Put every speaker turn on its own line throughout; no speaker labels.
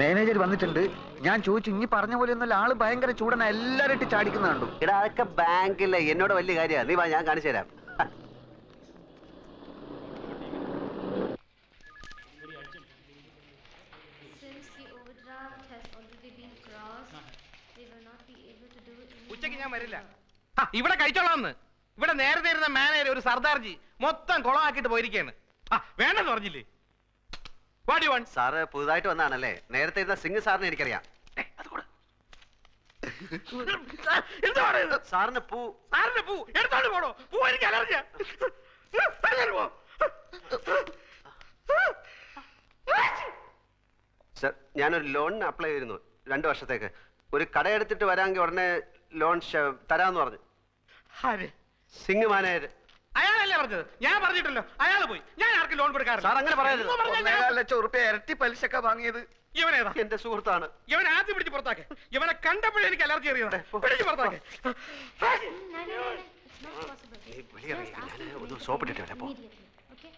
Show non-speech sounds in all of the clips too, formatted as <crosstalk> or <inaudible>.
Manager വന്നിട്ടുണ്ട്. ഞാൻ ചോദിച്ചു ഇനി പറഞ്ഞ പോലെ ഒന്നുമല്ല. ആൾ ഭയങ്കര ചൂടന. എല്ലാരും ഇട്ട് ചാടിക്കുന്ന കണ്ടു.
എടാ അതൊക്കെ ബാങ്കിലെ. എന്നോട് വലിയ കാര്യമാണ് നീ വാ ഞാൻ കാണിച്ചു തരാം.
ഞാൻ വരില്ല. ഇവിടെ കഴിച്ചോളാന്ന്. ഇവിടെ നേരത്തെ ഇരുന്ന മാനേജർ ഒരു സർദാർജി മൊത്തം കൊളമാക്കിട്ട് പോയിരിക്കാണ് ആ വേണ്ടെന്ന് പറഞ്ഞില്ലേ?
സാറ് പുതുതായിട്ട് വന്നാണല്ലേ? നേരത്തെ ഇരുന്ന സിംഗ് സാറിനെ എനിക്കറിയാം. സാറിന് പൂ.
സാറിന്റെ പൂ. എടുത്തോണ്ട് പോണോ പൂ എനിക്ക് അലർജിയാ.
സർ ഞാനൊരു ലോണിന് അപ്ലൈ ചെയ്തിരുന്നു രണ്ടു വർഷത്തേക്ക്. ഒരു കടയെടുത്തിട്ട് വരാമെങ്കിൽ ഉടനെ ലോൺ തരാന്ന് പറഞ്ഞു? സിംഗ് മാനേജർ.
അയാളല്ലേ പറഞ്ഞത് ഞാൻ പറഞ്ഞിട്ടല്ലോ അയാൾ പോയി ഞാൻ ആർക്കും ലോൺ കൊടുക്കാറില്ല
സാർ അങ്ങനെ പറയരുത്.
ഞാൻ-
ഒന്നേകാൽ ലക്ഷം ഉറുപ്പ്യ ഇരട്ടി പലിശക്ക വാങ്ങിയത്
ഇവനേതാ
എന്റെ സുഹൃത്താണ്
ഇവൻ ആദ്യം പിടിച്ച് പുറത്താക്കെ ഇവനെ കണ്ടപ്പോഴേ എനിക്ക് അലർജി അറിയാം പിടിച്ച് പുറത്താക്കെ
No, no, no, no. It's not possible. Just ask him to
ഒന്ന് soap ഇട്ടിട്ട് വരാം. പോ.
immediately. Okay?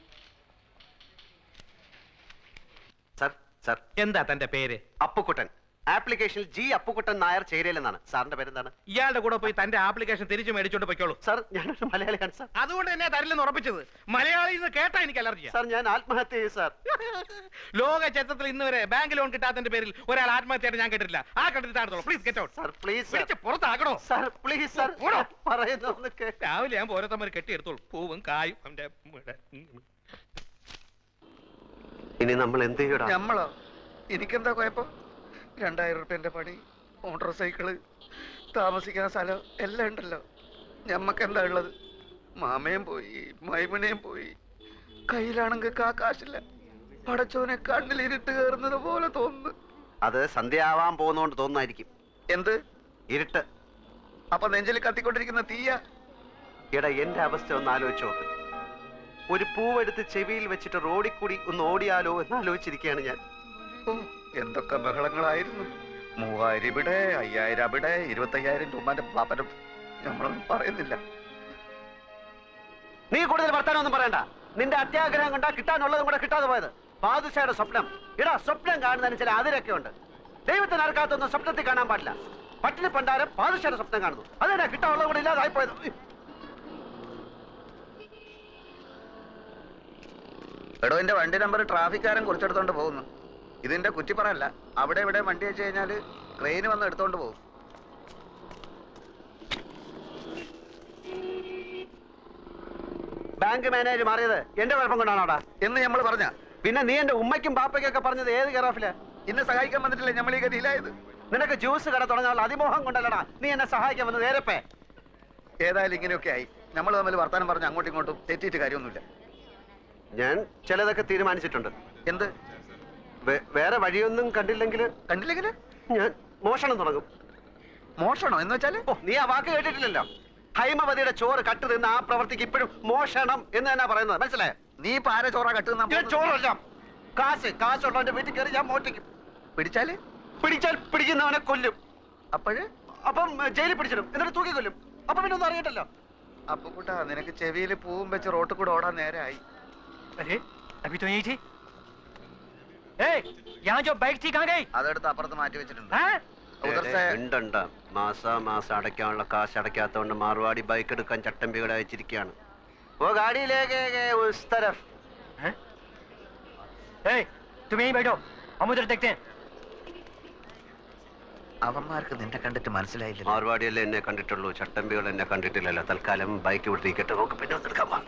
സർ സർ
എന്താ തന്റെ പേര്
അപ്പുക്കുട്ടൻ ആപ്ലിക്കേഷനിൽ ജി അപ്പുക്കുട്ടൻ നായർ ചേരയിലെന്നാണ് സാറിന്റെ പേരെന്താണ്?
ഇയാളുടെ കൂടെ പോയി തന്റെ ആപ്ലിക്കേഷൻ തിരിച്ചു മേടിച്ചോണ്ട് പോയിക്കോളൂ.
സാർ ഞാനൊരു മലയാളിയാണ് സാർ.
അതുകൊണ്ട് തന്നെ തരില്ലെന്ന് ഉറപ്പിച്ചത്. മലയാളി എന്ന് കേട്ടാ എനിക്ക് അലർജി
സാർ ഞാൻ ആത്മഹത്യ ചെയ്യും സാർ.
ലോക ചരിത്രത്തിൽ ഇന്ന് വരെ ബാങ്ക് ലോൺ കിട്ടാത്തതിന്റെ പേരിൽ ഒരാൾ ആത്മഹത്യയായിട്ട് ഞാൻ കേട്ടിട്ടില്ല. ആ കണ്ടിട്ടാണോ please
get out sir
please പുറത്താക്കണോ?
Sir please
sir.
പറയുന്നു
രാവിലെ ഞാൻ ഓരോരുത്തന്മാർ കെട്ടിയെടുത്തോളൂ പൂവും കായും അവന്റെ
ഇനി നമ്മൾ എന്ത് ചെയ്യണം?
നമ്മളോ എനിക്കെന്താ കുഴപ്പം? രണ്ടായിരം റുപ്യന്റെ പണി മോട്ടോർ സൈക്കിൾ താമസിക്കുന്ന സ്ഥലം എല്ലാം ഉണ്ടല്ലോ. ഞമ്മക്ക് എന്താ ഉള്ളത്? മാമയും പോയി മൈമനയും പോയി. കയ്യിലാണെങ്കിൽ കാ കാശില്ല. പടച്ചോനെ കണ്ണിൽ ഇരുട്ട് കയറുന്നത് പോലെ തോന്നുന്നു.
അത് സന്ധ്യയാവാൻ പോകുന്നോണ്ട് തോന്നുന്നായിരിക്കും
എന്ത്?
ഇരുട്ട്.
അപ്പൊ നെഞ്ചിൽ കത്തിക്കൊണ്ടിരിക്കുന്ന തീയ?
എടാ എന്റെ അവസ്ഥ ഒന്ന് ആലോചിച്ച് നോക്ക്. ഒരു പൂവെടുത്ത് ചെവിയിൽ വെച്ചിട്ട് റോഡിൽ കൂടി ഒന്ന് ഓടിയാലോ എന്ന് ആലോചിച്ചിരിക്കുകയാണ് ഞാൻ.
ഓ എന്തൊക്കെ ബഹളങ്ങളായിരുന്നു? മൂവായിരം ഇവിടെ അയ്യായിരം അവിടെ ഇരുപത്തയ്യായിരം രൂപന്റെ പാപ്പനം നമ്മളൊന്നും പറയുന്നില്ല.
നീ കൂടുതൽ വർത്താനൊന്നും പറയണ്ട. നിന്റെ അത്യാഗ്രഹം കണ്ടാ കിട്ടാനുള്ളതും കൂടെ കിട്ടാതെ പോയത്. ബാദുഷയുടെ സ്വപ്നം. ഇടാ സ്വപ്നം കാണുന്നതിന് ചില അതിരൊക്കെ ഉണ്ട്. ദൈവത്തിന് ആർക്കാത്തൊന്നും സ്വപ്നത്തിൽ കാണാൻ പാടില്ല. പട്ടിണി പണ്ടാരം ബാദുഷയുടെ സ്വപ്നം കാണുന്നു. അതെന്നാ കിട്ടാനുള്ളത് കൂടെ ഇല്ലാതായി പോയത്.
എടോ എന്റെ വണ്ടി നമ്പർ ട്രാഫിക്കാരൻ കുറിച്ചെടുത്തോണ്ട് പോകുന്നു. ഇതിന്റെ കുറ്റിപ്പറല്ല അവിടെ ഇവിടെ വണ്ടി വെച്ച് കഴിഞ്ഞാൽ ട്രെയിൻ വന്ന് എടുത്തോണ്ട് പോകും.
ബാങ്ക് മാനേജർ മാറിയത് എന്റെ കുഴപ്പം കൊണ്ടാണോടാ?
എന്ന് നമ്മൾ പറഞ്ഞ.
പിന്നെ നീ എന്റെ ഉമ്മയ്ക്കും പാപ്പയ്ക്കും ഒക്കെ പറഞ്ഞത് ഏത് കെയറോഫിൽ
ഇന്നെ സഹായിക്കാൻ വന്നിട്ടില്ല നമ്മൾ ഈ ഗതിയിലായത്?
നിനക്ക് ജ്യൂസ് കട തുടങ്ങാനുള്ള അതിമോഹം കൊണ്ടല്ലടാ നീ എന്നെ സഹായിക്കാൻ വന്നത് നേരപ്പേ
ഏതായാലും ഇങ്ങനെയൊക്കെ ആയി. നമ്മൾ തമ്മിൽ വർത്താനം പറഞ്ഞ് അങ്ങോട്ടും ഇങ്ങോട്ടും തെറ്റിയിട്ട് കാര്യമൊന്നുമില്ല.
ഞാൻ ചിലതൊക്കെ തീരുമാനിച്ചിട്ടുണ്ട്.
എന്ത്?
വേറെ വഴിയൊന്നും കണ്ടില്ലെങ്കിൽ
കണ്ടില്ലെങ്കില്
ഞാൻ മോഷണം തുടങ്ങും
മോഷണോ എന്ന് വെച്ചാല്
ഓ നീ ആ വാക്ക് കേട്ടിട്ടില്ലല്ലോ ഹൈമവതിയുടെ ചോറ് കട്ട് തിന്ന ആ പ്രവർത്തിക്ക് ഇപ്പോഴും മോഷണം എന്ന് തന്നെ പറയുന്നത് മനസ്സിലായോ
നീ ഇപ്പൊ ആരെ ചോറ കട്ടുന്ന
ഇത് ചോറല്ല കാശ് കാശുള്ളവന്റെ വീട്ടിൽ കയറി ഞാൻ മോഷ്ടിക്കും
പിടിച്ചാല്
പിടിച്ചാൽ പിടിക്കുന്നവനെ കൊല്ലും
അപ്പോഴ്
അപ്പം ഏ, ജയിലിൽ പിടിച്ചിടും എന്നിട്ട് തൂക്കി കൊല്ലും അപ്പൊ പിന്നെ ഒന്നും അറിയട്ടല്ലോ
അപ്പൊ കൂട്ടാ നിനക്ക് ചെവിയിൽ പൂവും വെച്ച് റോട്ടിൽ കൂടെ ഓടാൻ നേരായി
अरे अभी तो यही थी
അതെടുത്ത് അപ്പുറത്ത് മാറ്റി വെച്ചിട്ടുണ്ട്
हाँ?
ഉദർ സേ
ഉണ്ടുണ്ട് മാസ മാസം അടയ്ക്കാനുള്ള കാശ് അടയ്ക്കാത്തതുകൊണ്ട് മാർവാടി ബൈക്ക് എടുക്കാൻ ചട്ടമ്പികളെ അയച്ചിരിക്കുകയാണ് ഓ ഗാഡിയിലേക്ക് ഉസ് തരഫ്
हैं? ए, तुम यहीं बैठो हम उधर देखते हैं
അവന്മാർക്ക് നിന്നെ കണ്ടിട്ട് മനസ്സിലായില്ല
മാർവാടിയല്ലേ എന്നെ കണ്ടിട്ടുള്ളൂ ചട്ടമ്പികൾ എന്നെ കണ്ടിട്ടില്ലല്ലോ തൽക്കാലം ബൈക്ക് ഇവിടെ ഇരിക്കട്ടെ നമുക്ക് പിന്നെ ഒന്ന്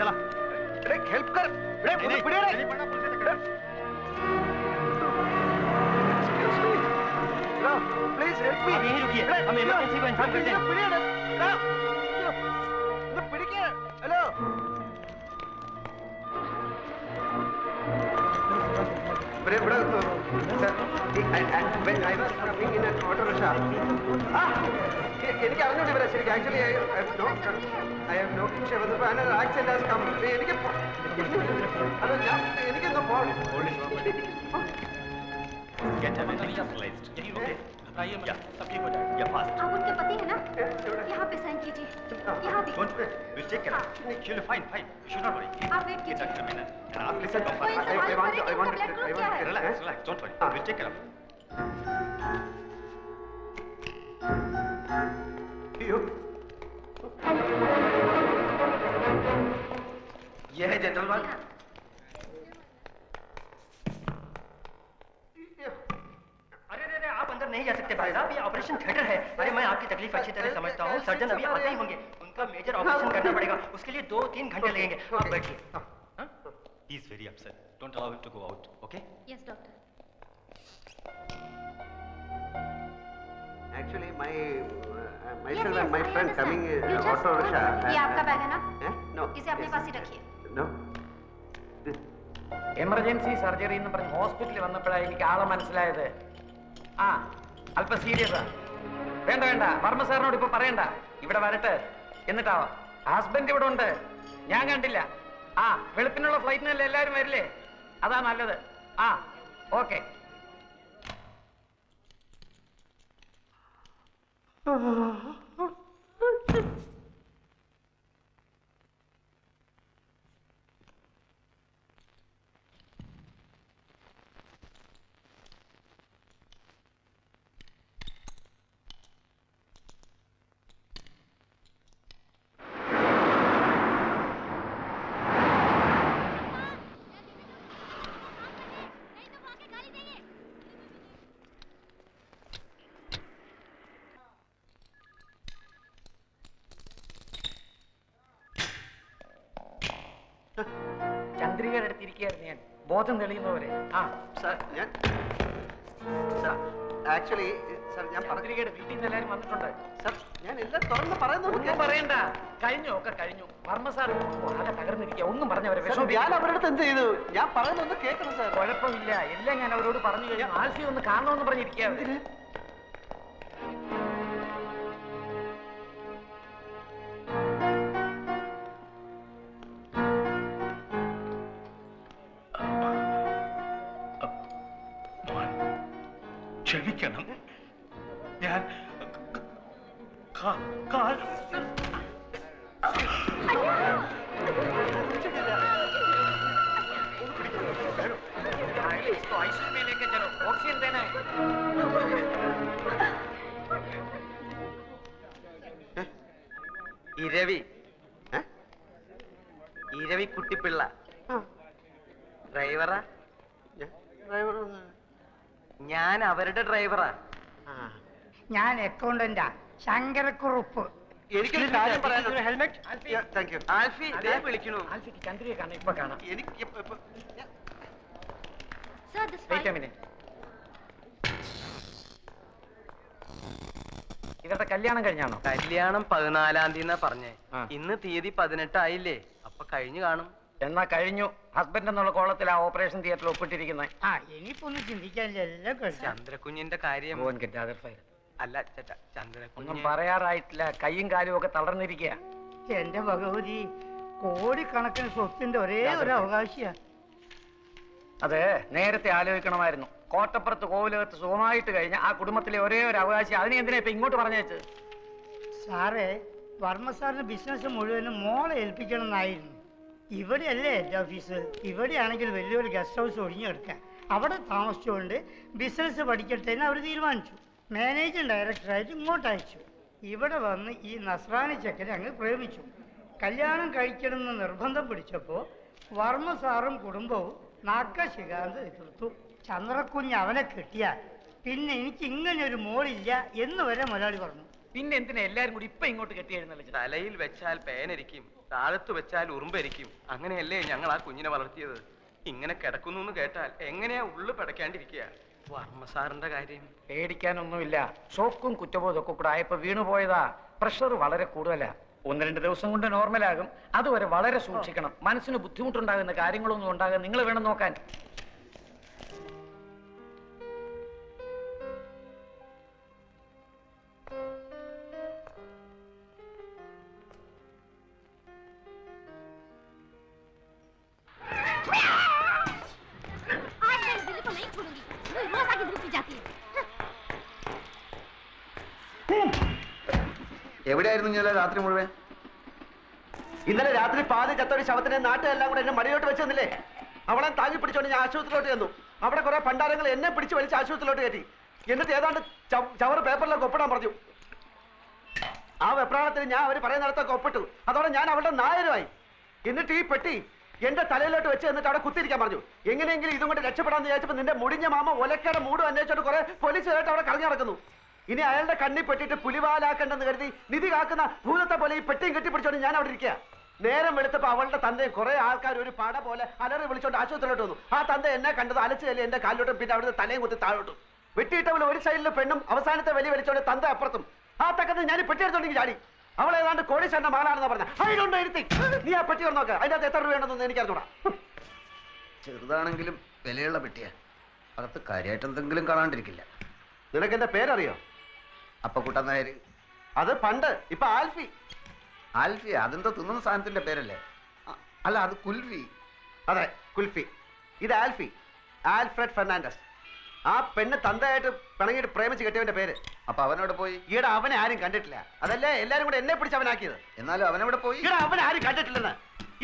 चला
अरे हेल्प कर अरे
नहीं, नहीं,
पिड़े
नहीं पढ़ना, पुलिस से पकड़।
Excuse me no please help me
आप यहीं रुकिए, हम emergency को inform करते हैं।
പിടിക്കുക ഹലോ ഇവിടെ ഇവിടെ sir I was coming in an auto rickshaw എനിക്ക് അറിഞ്ഞൂടെ ഇവരെ ശരിക്കും actually I have no I have no പക്ഷേ വന്നപ്പോൾ അങ്ങനെ ആക്സിഡന്റ് ഹാസ് കം എനിക്ക് പോ- അല്ല ഞാൻ എനിക്കൊന്ന് പോകണം
Get him initialized. यही रुके घबराइए मत सब ठीक हो जाएगा या फास्ट
आप उनके पति हैं ना यहाँ पे साइन कीजिए यहाँ भी
don't worry will take care she'll be fine fine you should not worry
आप वेट
get
कीजिए
Dr. Meena and ask listen
कोई
comfort
इंसान
I- I want to- I
मरे,
want
इनका
to-
blood
I
group
want
ये है general ward
अरे अरे अरे आप अंदर नहीं जा सकते भाई साहब ये ऑपरेशन थिएटर है। अरे मैं आपकी तकलीफ़ अच्छी तरह समझता हूँ। सर्जन अभी आते ही होंगे। उनका मेजर ऑपरेशन करना पड़ेगा। उसके लिए दो तीन घंटे लगेंगे। आप बैठिए। He. Is very upset don't allow him to go out okay
yes doctor
Actually, my uh, myself
Yes,
and
yes,
my
I
friend
understand.
coming in uh, auto rickshaw.
ये
uh,
आपका बैग है ना?
No.
इसे अपने पास ही रखिए.
Emergency surgery എന്ന് പറഞ്ഞ് ഹോസ്പിറ്റലിൽ വന്നപ്പോഴാണ് എനിക്ക് ആളെ മനസ്സിലായത്. ആ അല്പം സീരിയസാ വേണ്ട വേണ്ട. വർമ്മ സാറിനോട് ഇപ്പൊ പറയണ്ട. ഇവിടെ വരട്ടെ. എന്നിട്ടാവാം ഹസ്ബൻഡ് ഇവിടെ ഉണ്ട്. ഞാൻ കണ്ടില്ല. ആ വെളുപ്പിനുള്ള ഫ്ലൈറ്റിനല്ലേ എല്ലാവരും വരില്ലേ? അതാ നല്ലത്. ആ ഓക്കെ ചന്ദ്രികയുടെ അടുത്തിരിക്കുകയായിരുന്നു ഞാൻ. ബോധം തെളിയുന്നവരെ. ആ
സാർ ഞാൻ Sir, ആക്ച്വലി sir, ഞാൻ
ചന്ദ്രികയുടെ വീട്ടിൽ നിന്ന് എല്ലാവരും വന്നിട്ടുണ്ട്.
സർ ഞാൻ എല്ലാം തുറന്ന് പറയുന്നു
ഒന്നും പറയണ്ട. കഴിഞ്ഞു ഒക്കെ കഴിഞ്ഞു. വർമ്മ സാർ ആകെ തകർന്നിരിക്കുക. ഒന്നും പറഞ്ഞവരെ
വിഷമം ഞാൻ അവരുടെ അടുത്ത് എന്ത് ചെയ്തു? ഞാൻ പറയുന്നൊന്ന് കേൾക്കണം സാർ.
കുഴപ്പമില്ല. എല്ലാം ഞാൻ അവരോട് പറഞ്ഞു കഴിഞ്ഞു. ആൽഫി ഒന്ന് കാണണമെന്ന് പറഞ്ഞിരിക്കുക
ഇരവി? ഇരവി കുട്ടിപ്പിള്ള. ഡ്രൈവറാ?
ഡ്രൈവർ
ഞാൻ അവരുടെ ഡ്രൈവറാ.
ഞാൻ അക്കൗണ്ടന്റാ ശങ്കരക്കുറുപ്പ്.
എനിക്ക് വിളിക്കണു
എനിക്ക്
ഇവരുടെ കല്യാണം കഴിഞ്ഞാണോ?
കല്യാണം പതിനാലാം തീയതി പറഞ്ഞേ. ഇന്ന് തീയതി പതിനെട്ടായില്ലേ. അപ്പൊ കഴിഞ്ഞു കാണും.
എന്നാ കഴിഞ്ഞു. ഹസ്ബൻഡ് എന്നുള്ള കോളത്തിൽ ആ ഓപ്പറേഷൻ തിയേറ്ററിൽ ഒപ്പിട്ടിരിക്കുന്നത്
ആ ഇനിയിപ്പൊന്നും ചിന്തിക്കാനില്ല. എല്ലാം കഴിഞ്ഞു
ചന്ദ്രകുഞ്ഞിന്റെ കാര്യം അല്ല ചേട്ടാ ചന്ദ്രകുഞ്ഞ്
പറയാറായിട്ടില്ല. കൈയും കാലും ഒക്കെ തളർന്നിരിക്കുക
എന്റെ ഭഗവതി കോടിക്കണക്കിന് സ്വത്തിന്റെ ഒരേ ഒരു അവകാശിയാ
അതെ നേരത്തെ ആലോചിക്കണമായിരുന്നു. കോട്ടപ്പുറത്ത് കോവിലകത്ത് സുഖമായിട്ട് കഴിഞ്ഞ ആ കുടുംബത്തിലെ ഒരേ ഒരു അവകാശി അതിനെ എന്തിനാ ഇപ്പൊ ഇങ്ങോട്ട് പറഞ്ഞേച്ച്
സാറേ വർമ്മ സാറിന് ബിസിനസ് മുഴുവനും മോളെ ഏൽപ്പിക്കണം എന്നായിരുന്നു ഇവിടെയല്ലേ ഹെഡ് ഓഫീസ് ഇവിടെയാണെങ്കിൽ വലിയൊരു ഗസ്റ്റ് ഹൗസ് ഒഴിഞ്ഞെടുക്കാം അവിടെ താമസിച്ചുകൊണ്ട് ബിസിനസ് പഠിക്കട്ടെ എന്ന് അവർ തീരുമാനിച്ചു. മാനേജിംഗ് ഡയറക്ടറായിട്ട് ഇങ്ങോട്ട് അയച്ചു. ഇവിടെ വന്ന് ഈ നസ്രാനി ചെക്കനെ അങ്ങ് പ്രേമിച്ചു. കല്യാണം കഴിക്കണമെന്ന് നിർബന്ധം പിടിച്ചപ്പോൾ വർമ്മ സാറും കുടുംബവും നാക്ക ശികാന്ത് എതിർത്തു. ചന്ദ്രക്കുഞ്ഞ് അവനെ കിട്ടിയാൽ പിന്നെ എനിക്ക് ഇങ്ങനെ ഒരു മോളില്ല എന്ന് വരെ മുതലാളി പറഞ്ഞു.
പിന്നെ എന്തിനാ എല്ലാരും കൂടി ഇപ്പൊ ഇങ്ങോട്ട് കെട്ടി
തലയിൽ വെച്ചാൽ പേനരിക്കും താഴത്ത് വെച്ചാൽ ഉറുമ്പരിക്കും. അങ്ങനെയല്ലേ ഞങ്ങൾ ആ കുഞ്ഞിനെ വളർത്തിയത്? ഇങ്ങനെ കിടക്കുന്നു എന്ന് കേട്ടാൽ എങ്ങനെയാ ഉള്ളു പടക്കാണ്ടിരിക്കുക വർമ്മസാറിന്റെ കാര്യം.
പേടിക്കാനൊന്നുമില്ല. ഷോക്കും കുറ്റബോധമൊക്കെ ഒക്കെ കൂടെ ആയപ്പോ വീണു പോയതാ. പ്രഷർ വളരെ കൂടുതലാ. ഒന്ന് രണ്ട് ദിവസം കൊണ്ട് നോർമലാകും. അതുവരെ വളരെ സൂക്ഷിക്കണം. മനസ്സിന് ബുദ്ധിമുട്ടുണ്ടാകുന്ന കാര്യങ്ങളൊന്നും ഉണ്ടാകാൻ നിങ്ങൾ വേണം നോക്കാൻ.
എവിടെയായിരുന്നു ഞാൻ രാത്രി മുഴുവൻ?
ഇന്നലെ രാത്രി പാതി ചത്തൊരു ശവത്തിനെ നാട്ടിലെല്ലാം കൂടെ എന്നെ മടിയോട്ട് വെച്ച് തന്നില്ലേ? അവളെ താങ്ങി പിടിച്ചോണ്ട് ഞാൻ ആശുപത്രിയിലോട്ട് ചെന്നു. അവിടെ കുറെ പണ്ടാരങ്ങൾ എന്നെ പിടിച്ച് വലിച്ച് ആശുപത്രിയിലോട്ട് കയറ്റി. എന്നിട്ട് ഏതാണ്ട് ചവർ പേപ്പറിലൊക്കെ ഒപ്പിടാൻ പറഞ്ഞു. ആ വെപ്രാളത്തിന് ഞാൻ അവർ പറയുന്നിടത്തൊക്കെ ഒപ്പിട്ടു. അതോടെ ഞാൻ അവളുടെ നായരുമായി. എന്നിട്ട് ഈ പെട്ടി എന്റെ തലയിലോട്ട് വെച്ച് എന്നിട്ട് അവിടെ കുത്തിരിക്കാൻ പറഞ്ഞു. എങ്ങനെയെങ്കിലും ഇതും കൊണ്ട് രക്ഷപ്പെടാന്ന് വിചാരിച്ചപ്പോൾ നിന്റെ മുടിഞ്ഞ മാമ ഒലക്കയുടെ മൂടും അന്വേഷിച്ചോണ്ട് കുറെ പോലീസുകാരായിട്ട് അവിടെ കളഞ്ഞു നടക്കുന്നു. ഇനി അയാളുടെ കണ്ണി പെട്ടിട്ട് പുലിവാലാക്കണ്ടെന്ന് കരുതി നിധി കാക്കുന്ന ഭൂതത്തെ പോലെ ഈ പെട്ടിയും കെട്ടിപ്പിടിച്ചോണ്ട് ഞാൻ അവിടെ ഇരിക്കുക നേരം വെളുത്തപ്പോ അവളുടെ തന്തയും കുറെ ആൾക്കാർ ഒരു പട പോലെ അലറി വിളിച്ചോണ്ട് ആശുപത്രിയിലോട്ട് വന്നു. ആ തന്ത എന്നെ കണ്ടത് അലച്ചു കല്ലി എന്റെ കാലിലോട്ടും പിന്നെ അവിടുത്തെ തലയും കുത്തി താഴോട്ടും. വെട്ടിയിട്ടവൾ ഒരു സൈഡിലെ പെണ്ണും അവസാനത്തെ വലി വലിച്ചോണ്ട് തന്ത അപ്പുറത്തും. ആ തക്കത്ത് ഞാൻ പെട്ടിയെടുത്തോണ്ടെങ്കിൽ ചാടി. അവൾ ഏതാണ്ട് കോടീശ്വരന്റെ മകളാണെന്ന് പറഞ്ഞ. അതിലുണ്ട് ഇരുത്തി നീ ആ പെട്ടി നോക്ക്. അതിന്റെ അകത്ത് എത്ര രൂപയുണ്ടെന്ന് എനിക്ക് അറിഞ്ഞൂടാ
ചെറുതാണെങ്കിലും വിലയുള്ള പെട്ടിയാ. അകത്ത് കാര്യമായിട്ട് എന്തെങ്കിലും കാണാണ്ടിരിക്കില്ല.
നിനക്ക് എന്റെ പേരറിയോ?
അപ്പൊ കുട്ടൻ നായർ
അത് പണ്ട് ഇപ്പൊ ആൽഫി.
ആൽഫി അതെന്തോ തിന്നുന്ന സാധനത്തിന്റെ പേരല്ലേ? അല്ല അത് കുൽഫി.
അതെ കുൽഫി. ഇത് ആൽഫി. Alfred Fernandez. ആ പെണ്ണ് തന്തയായിട്ട് പിണങ്ങിയിട്ട് പ്രേമിച്ച് കെട്ടിയവന്റെ പേര്.
അപ്പൊ അവനോട് പോയി?
ഈടെ അവനെ ആരും കണ്ടിട്ടില്ല. അതല്ലേ എല്ലാരും കൂടെ എന്നെ പിടിച്ച് അവനാക്കിയത്?
എന്നാലും അവനവിടെ പോയി?
ഈടെ അവനെ ആരും കണ്ടിട്ടില്ലെന്ന്.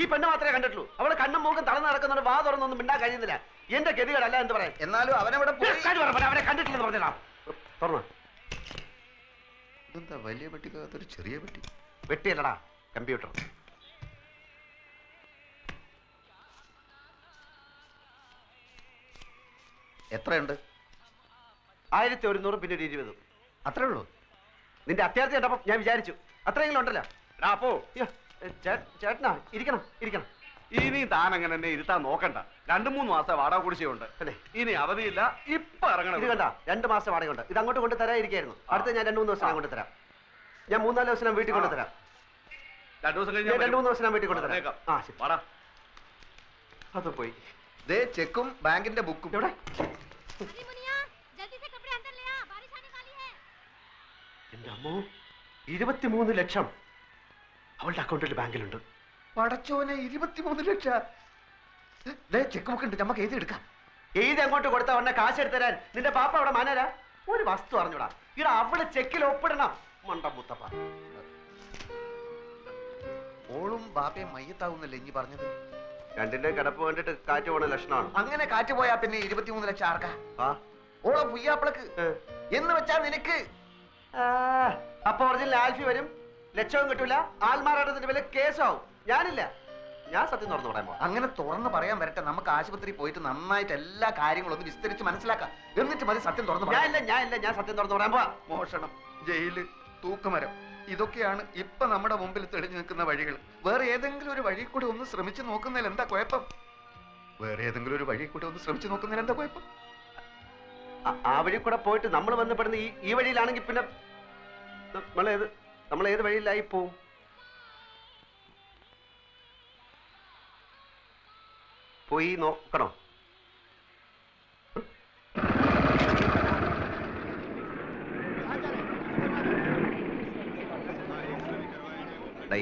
ഈ പെണ്ണ് മാത്രമേ കണ്ടിട്ടുള്ളൂ. അവൾ കണ്ണും മൂക്കും തളർന്ന് നടക്കുന്നുണ്ട് വാ തുറന്നൊന്നും മിണ്ടാൻ കഴിയുന്നില്ല. എന്റെ ഗതികളല്ല എന്ന് പറയാം.
എന്നാലും അവനവിടെ പോയി?
അവനെ കണ്ടിട്ടില്ലെന്ന് പറഞ്ഞാ തുറന്നു.
ഇതെന്താ വലിയ പെട്ടിക്കകത്തൊരു ചെറിയ പെട്ടി?
വെട്ടിയല്ലടാ കമ്പ്യൂട്ടർ.
എത്രയുണ്ട്?
ആയിരത്തി ഒരുന്നൂറ് പിന്നെ ഒരു ഇരുപതും.
അത്രേ ഉള്ളൂ?
നിന്റെ അത്യാവശ്യം കണ്ടപ്പം ഞാൻ വിചാരിച്ചു. അത്രയെങ്കിലും ഉണ്ടല്ലോ.
അപ്പോ
ചേട്ടനാ ഇരിക്കണം ഇരിക്കണം.
ഇനി താൻ അങ്ങനെ തന്നെ ഇരുത്താൻ നോക്കണ്ട. രണ്ടു മൂന്ന് മാസം വാടക കുടിശ്ശിയുണ്ട് ഇനി അവധിയില്ല ഇപ്പൊ ഇറങ്ങണം.
ഇത് കണ്ട? രണ്ട് മാസം വാടക ഉണ്ട് ഇത് അങ്ങോട്ട് കൊണ്ട് തരായിരിക്കായിരുന്നു അടുത്ത ഞാൻ രണ്ട് മൂന്ന് ദിവസം കൊണ്ട് തരാം. ഞാൻ മൂന്നാൽ ദിവസം ഞാൻ വീട്ടിൽ കൊണ്ട് തരാം.
രണ്ടു ദിവസം
കഴിഞ്ഞാൽ രണ്ടു മൂന്ന് ദിവസം ഞാൻ വീട്ടിൽ കൊണ്ട് തരാം. ആ ശരി. അത് പോയി.
ദേ ചെക്കും ബാങ്കിന്റെ ബുക്കും.
എവിടെ? എന്റെ അമ്മോ ഇരുപത്തിമൂന്ന് ലക്ഷം അവളുടെ അക്കൗണ്ടിൽ ബാങ്കിലുണ്ട്.
പടച്ചോനെ ഇരുപത്തിമൂന്ന് ലക്ഷം. ചെക്ക് ബുക്ക് ഉണ്ട്. നമുക്ക് എഴുതി എടുക്കാം.
എഴുതി അങ്ങോട്ട് കൊടുത്ത ഉടനെ കാശ് എടുത്തരാൻ നിന്റെ പാപ്പ അവിടെ മാനരാ? ഒരു വസ്തു അറിഞ്ഞൂടാ. ഇവിടെ അവൾ ചെക്കിൽ ഒപ്പിടണം. മണ്ട മുത്തപ്പ.
ഓളും ബാപ്പയും മയ്യത്താവുന്നല്ലേ ഇനി പറഞ്ഞത്?
രണ്ടിന്റെ കിടപ്പ് കണ്ടിട്ട് കാറ്റ് പോണ ലക്ഷണമാണ്.
അങ്ങനെ കാറ്റ് പോയാ പിന്നെ ഇരുപത്തിമൂന്ന് ലക്ഷം ആർക്കാ? ഓളെ പുയ്യാപ്പിളക്ക്. എന്ന് വെച്ചാ നിനക്ക്.
അപ്പൊ ഒറിജിനൽ ആൽഫി വരും. ലക്ഷവും കിട്ടൂല. ആൽമാറാട്ടത്തിന്റെ വില കേസാവും. ഞാനില്ല. ഞാൻ സത്യം തുറന്നു പറയാൻ പോവാ
അങ്ങനെ തുറന്നു പറയാൻ വരട്ടെ. നമുക്ക് ആശുപത്രി പോയിട്ട് നന്നായിട്ട് എല്ലാ കാര്യങ്ങളും ഒന്ന് വിസ്തരിച്ച് മനസ്സിലാക്കാം. എന്നിട്ട് മതി സത്യം തുറന്നു
ഞാൻ ഇല്ല ഞാൻ ഇല്ല ഞാൻ സത്യം തുറന്നു പറയാൻ പോവാ.
മോഷണം ജയിൽ തൂക്കുമരം ഇതൊക്കെയാണ് ഇപ്പൊ നമ്മുടെ മുമ്പിൽ തെളിഞ്ഞു നിൽക്കുന്ന വഴികൾ. വേറെ ഏതെങ്കിലും ഒരു വഴി കൂടി ഒന്ന് ശ്രമിച്ചു നോക്കുന്നതിൽ എന്താ കുഴപ്പം? വേറെ ഏതെങ്കിലും ഒരു വഴി കൂടി ഒന്ന് ശ്രമിച്ചു നോക്കുന്നതിൽ എന്താ കുഴപ്പം?
ആ- വഴി കൂടെ പോയിട്ട് നമ്മൾ ബന്ധപ്പെടുന്ന ഈ ഈ വഴിയിലാണെങ്കിൽ പിന്നെ നമ്മളേത് നമ്മൾ ഏത് വഴിയിലായി പോവും? പോയി നോക്കണോ.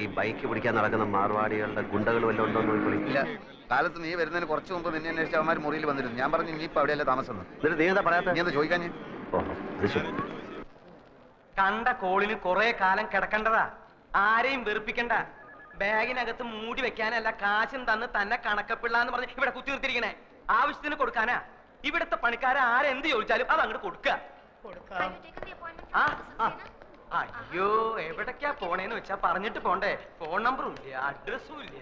ഈ ബൈക്ക് പിടിക്കാൻ നടക്കുന്ന മാർവാടികളുടെ ഗുണ്ടകൾ വല്ലതും ഉണ്ടോ എന്ന് നോക്കി
ഇല്ല കാലത്ത് നീ വരുന്നതിന് കുറച്ച് മുമ്പ് നിന്നെ അന്വേഷിച്ച അവന്മാർ മുറിയിൽ വന്നിരുന്നു. ഞാൻ പറഞ്ഞു നീ ഇപ്പൊ അവിടെയല്ലേ താമസം എന്ന്.
എന്നിട്ട് നീ എന്താ പറയാത്ത?
നീ എന്താ ചോദിക്കാൻ
കണ്ട കോളിന് കുറെ കാലം കിടക്കണ്ടതാ. ആരെയും വെറുപ്പിക്കണ്ട. ബാഗിനകത്ത് മൂടി വെക്കാനല്ല കാശും തന്ന് തന്നെ കണക്കപ്പിള്ള എന്ന് പറഞ്ഞ് ഇവിടെ കുത്തി നിർത്തിയിരിക്കണേ ആവശ്യത്തിന് കൊടുക്കാനാ? ഇവിടുത്തെ പണിക്കാരെ ആരെന്ത് ചോദിച്ചാലും അത് അങ്ങോട്ട് കൊടുക്കുക? അയ്യോ എവിടേക്കാ പോണേന്ന് വെച്ചാ പറഞ്ഞിട്ട് പോണ്ടേ. ഫോൺ നമ്പറും ഇല്ല അഡ്രസ്സും ഇല്ല.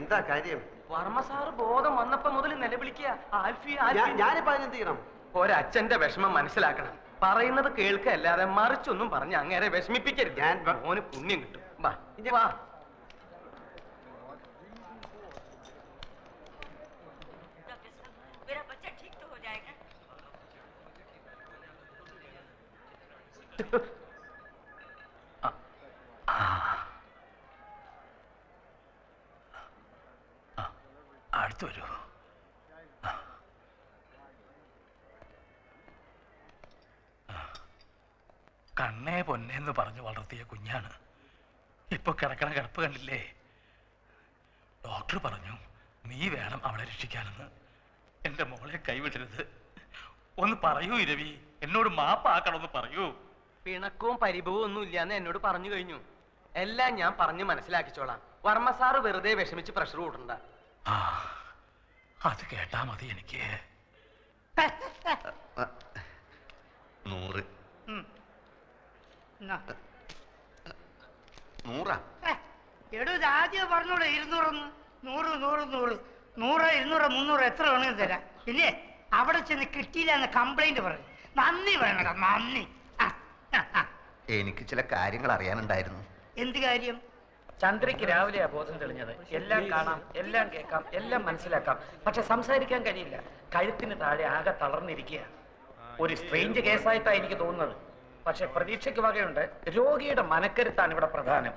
എന്താ കാര്യം?
വർമ്മ സാറ് ബോധം വന്നപ്പോ മുതൽ നിലവിളിക്കുക ആൽഫി
ഞാനിപ്പോ അതിനെന്ത് ചെയ്യണം?
ഒരച്ഛന്റെ വിഷമം മനസ്സിലാക്കണം. പറയുന്നത് കേൾക്കല്ലാതെ മറിച്ചൊന്നും പറഞ്ഞ് അങ്ങേരെ വിഷമിപ്പിക്കരുത്. ഞാൻ മോന് പുണ്യം കിട്ടും. വാ ഇനി വാ.
അടുത്ത് വരൂ. കണ്ണേ പൊന്നേന്ന് പറഞ്ഞു വളർത്തിയ കുഞ്ഞാണ്. ഇപ്പൊ കിടക്കണ കിടപ്പ് കണ്ടില്ലേ? ഡോക്ടർ പറഞ്ഞു നീ വേണം അവളെ രക്ഷിക്കാനെന്ന്. എന്റെ മോളെ കൈവിടരുത്. ഒന്ന് പറയൂ ഇരവി എന്നോട് മാപ്പാക്കണമെന്ന് പറയൂ.
പിണക്കവും പരിഭവവും ഒന്നും ഇല്ലാന്ന് എന്നോട് പറഞ്ഞു കഴിഞ്ഞു. എല്ലാം ഞാൻ പറഞ്ഞു മനസ്സിലാക്കിച്ചോളാം. വർമ്മ സാറ് വെറുതെ വിഷമിച്ച് പ്രഷർ കൂട്ടണ്ട.
ആ അത് കേട്ടാ മതി എനിക്ക്.
നൂറ്.
ഉം. എന്നാ.
നൂറാ?
ഏ, എടോ ഇത് ആദ്യം പറഞ്ഞോളൂ ഇരുന്നൂറൊന്ന്. നൂറ് നൂറ് നൂറ്. നൂറ് ഇരുന്നൂറ് മുന്നൂറ് എത്ര വേണമെങ്കിലും തരാം. ഇല്ലേ? അവിടെ ചെന്ന് കിട്ടിയില്ല എന്ന് കംപ്ലൈന്റ് പറഞ്ഞു നന്ദി വേണം നന്ദി. <laughs>
എനിക്ക് ചില കാര്യങ്ങൾ അറിയാനുണ്ടായിരുന്നു.
എന്ത് കാര്യം?
ചന്ദ്രയ്ക്ക് രാവിലെയാ ബോധം തെളിഞ്ഞത്. എല്ലാം കാണാം എല്ലാം കേൾക്കാം എല്ലാം മനസ്സിലാക്കാം. പക്ഷെ സംസാരിക്കാൻ കഴിയില്ല. കഴുത്തിന് താഴെ ആകെ തളർന്നിരിക്കുക ഒരു സ്ട്രേഞ്ച് കേസായിട്ടാണ് എനിക്ക് തോന്നുന്നത്. പക്ഷെ പ്രതീക്ഷയ്ക്ക് വകയുണ്ട്. രോഗിയുടെ മനക്കരുത്താണ് ഇവിടെ പ്രധാനം.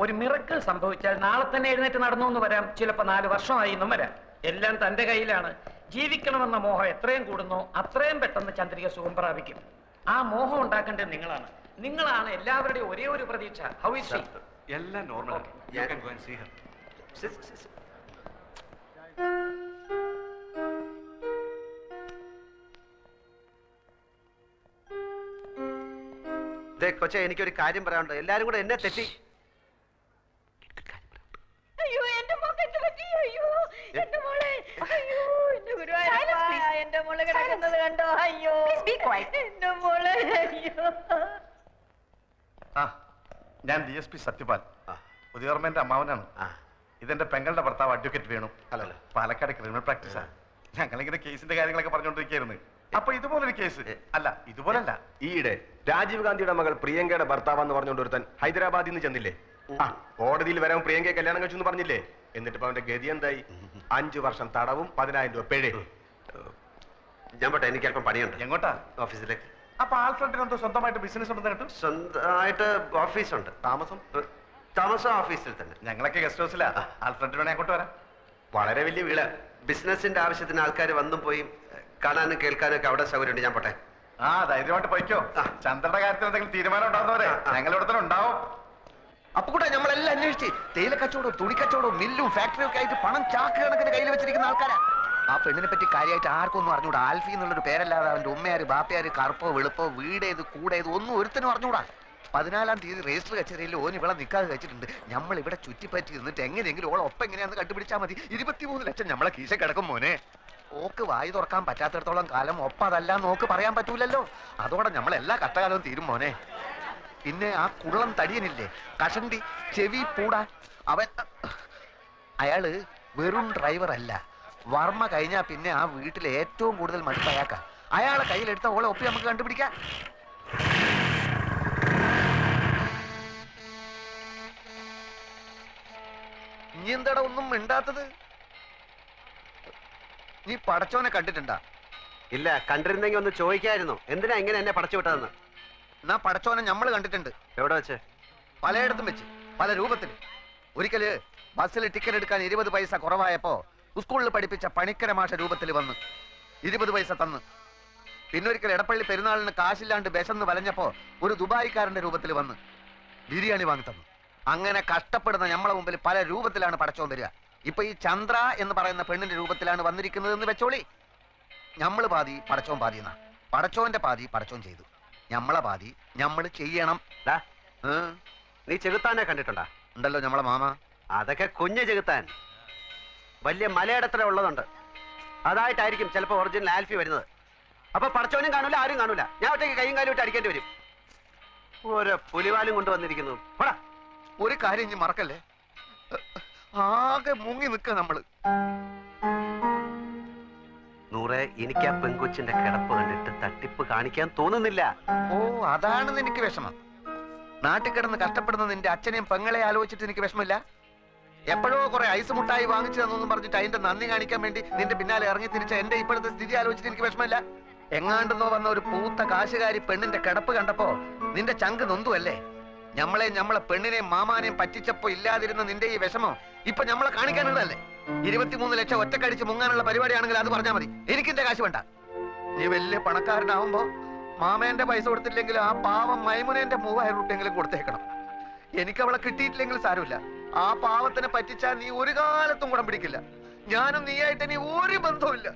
ഒരു മിറക്കിൾ സംഭവിച്ചാൽ നാളെ തന്നെ എഴുന്നേറ്റ് നടന്നു എന്ന് വരാം. ചിലപ്പോൾ നാല് വർഷമായി എന്നും വരാം. എല്ലാം തന്റെ കയ്യിലാണ്. ജീവിക്കണമെന്ന മോഹം എത്രയും കൂടുന്നോ അത്രയും പെട്ടെന്ന് ചന്ദ്രിക സുഖം പ്രാപിക്കും. ആ മോഹം ഉണ്ടാക്കേണ്ടത് നിങ്ങളാണ്. നിങ്ങളാണ് എല്ലാവരുടെയും ഒരേ ഒരു പ്രതീക്ഷ. ഹൗ ഇസ് ഷീ
എല്ലാം നോർമൽ കൊച്ചെ എനിക്കൊരു കാര്യം പറയാനുണ്ട്. എല്ലാരും കൂടെ എന്നെ തെറ്റി
അയ്യോ എന്റെ പറ്റി അയ്യോ എന്റെ മോളെ. അയ്യോ എന്റെ ഗുരുവായൂരപ്പ. എന്റെ മോളെ കിടക്കുന്നത് കണ്ടോ? അയ്യോ.
ഞാൻ ഡി എസ് പി സത്യപാൽ. ഉദയവർമ്മന്റെ അമ്മാവനാണ്. ഇതെന്റെ പെങ്ങളുടെ ഭർത്താവ് അഡ്വക്കേറ്റ് വേണു.
അല്ലല്ലോ.
പാലക്കാട് ക്രിമിനൽ പ്രാക്ടീസാണ് ഞങ്ങളിങ്ങനെ കേസിന്റെ കാര്യങ്ങളൊക്കെ പറഞ്ഞുകൊണ്ടിരിക്കുകയായിരുന്നു. അപ്പൊ ഇതുപോലൊരു കേസ്. അല്ല ഇതുപോലല്ല.
ഈയിടെ രാജീവ് ഗാന്ധിയുടെ മകൾ പ്രിയങ്കയുടെ ഭർത്താവെന്ന് പറഞ്ഞുകൊണ്ട് ഒരുത്തൻ ഹൈദരാബാദിൽ നിന്ന് ചെന്നില്ലേ? ആ കോടതിയിൽ വരാൻ പ്രിയങ്കയെ കല്യാണം കഴിച്ചു എന്ന് പറഞ്ഞില്ലേ? എന്നിട്ട് അവന്റെ ഗതി എന്തായി? അഞ്ചു വർഷം തടവും പതിനായിരം രൂപ പിഴ
ഞാൻ പോട്ടെ എനിക്ക് അല്പം പണിയുണ്ട്.
എങ്ങോട്ടാ?
ഓഫീസിലേക്ക്.
അപ്പൊ ആൽഫ്രണ്ടിന് എന്തോ സ്വന്തമായിട്ട് ബിസിനസ് ഉണ്ടെന്ന് കേട്ടു?
സ്വന്തമായിട്ട് ഓഫീസുണ്ട്.
താമസം?
താമസം ഓഫീസിൽ തന്നെ.
ഞങ്ങളൊക്കെ ഗസ്റ്റ് ഹൗസിലാ ആൽഫ്രണ്ടിന് വേണേ അങ്ങോട്ട് വരാം.
വളരെ വലിയ വീട്. ബിസിനസിന്റെ ആവശ്യത്തിന് ആൾക്കാർ വന്നും പോയി കാണാനും കേൾക്കാനും ഒക്കെ അവിടെ സൗകര്യമുണ്ട്. ഞാൻ പോട്ടെ.
ആ ധൈര്യമായിട്ട് പോയിക്കോ. ചന്ദ്രന്റെ കാര്യത്തിൽ എന്തെങ്കിലും തീരുമാനം ഉണ്ടാവുന്നവരെ ഞങ്ങൾ തന്നെ ഉണ്ടാവും.
അപ്പൊ കൂടെ നമ്മളെല്ലാം അന്വേഷിച്ച് തേയില കച്ചവടവും തുണി കച്ചവടവും മില്ലും ഫാക്ടറിയും ഒക്കെ ആയിട്ട് പണം ചാക്ക് കണക്കിന് കയ്യിൽ വെച്ചിരിക്കുന്ന ആൾക്കാരാ. ആ പെണ്ണിനെ പറ്റി കാര്യമായിട്ട് ആർക്കും ഒന്നും അറിഞ്ഞൂടാ. ആൽഫി എന്നുള്ളൊരു പേരല്ലാതെ അവന്റെ ഉമ്മയാര് ബാപ്പയാര് കറുപ്പോ വെളുപ്പോ വീടേത് കൂടേത് ഒന്നും ഒരുത്തനും അറിഞ്ഞൂടാ. പതിനാലാം തീയതി രജിസ്റ്റർ കച്ചേരിയിൽ ഓൻ ഇവിടെ നിൽക്കാതെ വെച്ചിട്ടുണ്ട് നമ്മൾ ഇവിടെ ചുറ്റിപ്പറ്റി നിന്നിട്ട് എങ്ങനെയെങ്കിലും ഓളെ ഒപ്പം എങ്ങനെയാന്ന് കണ്ടുപിടിച്ചാൽ മതി. ഇരുപത്തിമൂന്ന് ലക്ഷം നമ്മളെ കീശ കിടക്കും മോനെ. ഓക്ക് വായി തുറക്കാൻ പറ്റാത്തടത്തോളം കാലം ഒപ്പതല്ല നോക്ക് പറയാൻ പറ്റൂലല്ലോ. അതോടെ നമ്മൾ എല്ലാ തീരും മോനെ. പിന്നെ ആ കുള്ളം തടിയനില്ലേ? കഷണ്ടി ചെവി പൂടാ അവൻ അയാൾ വെറും ഡ്രൈവർ അല്ല. വർമ്മ കഴിഞ്ഞാ പിന്നെ ആ വീട്ടിലെ ഏറ്റവും കൂടുതൽ മടുപ്പ് അയാൾക്കാ. അയാളെ കയ്യിലെടുത്ത ഓളെ ഒപ്പി നമുക്ക് കണ്ടുപിടിക്കാം. നീ എന്താടാ ഒന്നും മിണ്ടാത്തത്? നീ പടച്ചോനെ കണ്ടിട്ടുണ്ടാ?
ഇല്ല കണ്ടിരുന്നെങ്കിൽ ഒന്ന് ചോദിക്കായിരുന്നു. എന്തിനാ ഇങ്ങനെ എന്നെ പടച്ചു വിട്ടതെന്ന്?
എന്നാ പടച്ചോനെ നമ്മൾ കണ്ടിട്ടുണ്ട്.
എവിടെ വെച്ച്?
പലയിടത്തും വെച്ച്. പല രൂപത്തിൽ ഒരിക്കൽ ബസ്സിൽ ടിക്കറ്റ് എടുക്കാൻ ഇരുപത് പൈസ കുറവായപ്പോ സ്കൂളിൽ പഠിപ്പിച്ച പണിക്കരമാഷ രൂപത്തിൽ വന്ന് ഇരുപത് പൈസ തന്ന്. പിന്നൊരിക്കൽ എടപ്പള്ളി പെരുന്നാളിന് കാശില്ലാണ്ട് വിശന്ന് വലഞ്ഞപ്പോ ഒരു ദുബായിക്കാരന്റെ രൂപത്തിൽ വന്ന് ബിരിയാണി വാങ്ങി തന്നു. അങ്ങനെ കഷ്ടപ്പെടുന്ന നമ്മളെ മുമ്പിൽ പല രൂപത്തിലാണ് പടച്ചോൻ വരിക. ഇപ്പൊ ഈ ചന്ദ്ര എന്ന് പറയുന്ന പെണ്ണിന്റെ രൂപത്തിലാണ് വന്നിരിക്കുന്നത് എന്ന് വെച്ചോളി. ഞമ്മൾ പാതി പടച്ചോൻ പാതി എന്നാ. പടച്ചോന്റെ പാതി പടച്ചോൻ ചെയ്തു. നമ്മളെ പാതി നമ്മൾ ചെയ്യണം.
നീ ചെകുത്താനെ കണ്ടിട്ടുണ്ടാ?
ഉണ്ടല്ലോ ഞമ്മളെ മാമ.
അതൊക്കെ കുഞ്ഞു ചെകുത്താൻ. വലിയ മലയിടത്തില ഉള്ളതുണ്ട്. അതായിട്ടായിരിക്കും ചിലപ്പോൾ ഒറിജിനൽ ആൽഫി വരുന്നത്. അപ്പൊ പടച്ചവനും കാണൂല ആരും കാണൂല. ഞാൻ ഒറ്റയ്ക്ക് കൈയും കാലും ഇട്ട് അടിക്കേണ്ടി വരും. ഓരോ പുലിവാലും കൊണ്ടുവന്നിരിക്കുന്നു പോടാ.
ഒരു കാര്യം ഇനി മറക്കല്ലേ? ആകെ മുങ്ങി നിൽക്ക നമ്മൾ.
നൂറെ എനിക്ക് ആ പെങ്കൊച്ചിന്റെ കിടപ്പ് കണ്ടിട്ട് തട്ടിപ്പ് കാണിക്കാൻ തോന്നുന്നില്ല.
ഓ അതാണ് എനിക്ക് വിഷമം. നാട്ടിൽ കിടന്ന് കഷ്ടപ്പെടുന്ന നിന്റെ അച്ഛനെയും പെങ്ങളെ ആലോചിച്ചിട്ട് എനിക്ക് വിഷമമില്ല? എപ്പോഴോ കുറെ ഐസ് മുട്ടായി വാങ്ങിച്ചു തന്നൊന്നും പറഞ്ഞിട്ട് അതിന്റെ നന്ദി കാണിക്കാൻ വേണ്ടി നിന്റെ പിന്നാലെ ഇറങ്ങി തിരിച്ച എന്റെ ഇപ്പോഴത്തെ സ്ഥിതി ആലോചിച്ചിട്ട് എനിക്ക് വിഷമമില്ല. എങ്ങാണ്ടെന്നോ വന്ന ഒരു പൂത്ത കാശുകാരി പെണ്ണിന്റെ കിടപ്പ് കണ്ടപ്പോ നിന്റെ ചങ്ക് നൊന്തുവല്ലേ? ഞമ്മളെ ഞമ്മളെ പെണ്ണിനെയും മാമാനെയും പറ്റിച്ചപ്പോ ഇല്ലാതിരുന്ന നിന്റെ ഈ വിഷമം ഇപ്പൊ ഞമ്മളെ കാണിക്കാനുള്ളതല്ലേ ഇരുപത്തിമൂന്ന് ലക്ഷം ഒറ്റക്കടിച്ച് മുങ്ങാനുള്ള പരിപാടിയാണെങ്കിൽ അത് പറഞ്ഞാൽ മതി. എനിക്കിന്റെ കാശ് വേണ്ട. നീ വലിയ പണക്കാരനാവുമ്പോ മാമേന്റെ പൈസ കൊടുത്തില്ലെങ്കിൽ ആ പാവം മൈമുനേന്റെ മൂവായിരം റുപ്യെങ്കിലും കൊടുത്തേക്കണം. എനിക്ക് അവളെ കിട്ടിയിട്ടില്ലെങ്കിൽ സാരമില്ല. ആ പാവത്തിനെ പറ്റിച്ചാൽ നീ ഒരു കാലത്തും ഗുണം പിടിക്കില്ല. ഞാനും നീയായിട്ട് നീ ഒരു ബന്ധവുമില്ല.